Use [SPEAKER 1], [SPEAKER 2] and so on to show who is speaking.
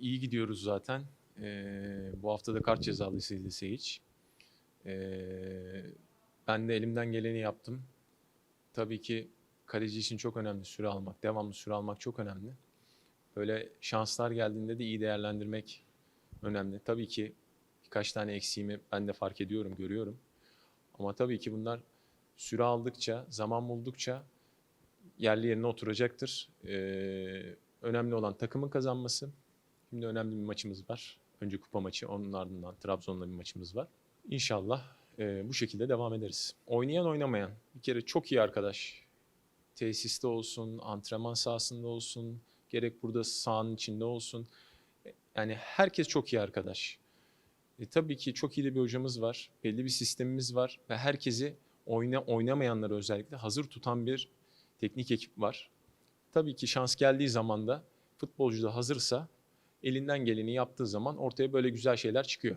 [SPEAKER 1] iyi gidiyoruz zaten. Ee, bu hafta da kart cezalısıydı Seyic. Ee, ben de elimden geleni yaptım. Tabii ki kaleci için çok önemli süre almak, devamlı süre almak çok önemli. Böyle şanslar geldiğinde de iyi değerlendirmek önemli. Tabii ki birkaç tane eksiğimi ben de fark ediyorum, görüyorum. Ama tabii ki bunlar süre aldıkça, zaman buldukça yerli yerine oturacaktır. Ee, önemli olan takımın kazanması. Şimdi önemli bir maçımız var. Önce kupa maçı, onun ardından Trabzon'la bir maçımız var. İnşallah e, bu şekilde devam ederiz. Oynayan oynamayan, bir kere çok iyi arkadaş. Tesiste olsun, antrenman sahasında olsun, gerek burada sahanın içinde olsun. E, Yani herkes çok iyi arkadaş. E, tabii ki çok iyi de bir hocamız var, belli bir sistemimiz var ve herkesi oyna, oynamayanları özellikle hazır tutan bir teknik ekip var. Tabii ki şans geldiği zaman da futbolcu da hazırsa elinden geleni yaptığı zaman ortaya böyle güzel şeyler çıkıyor.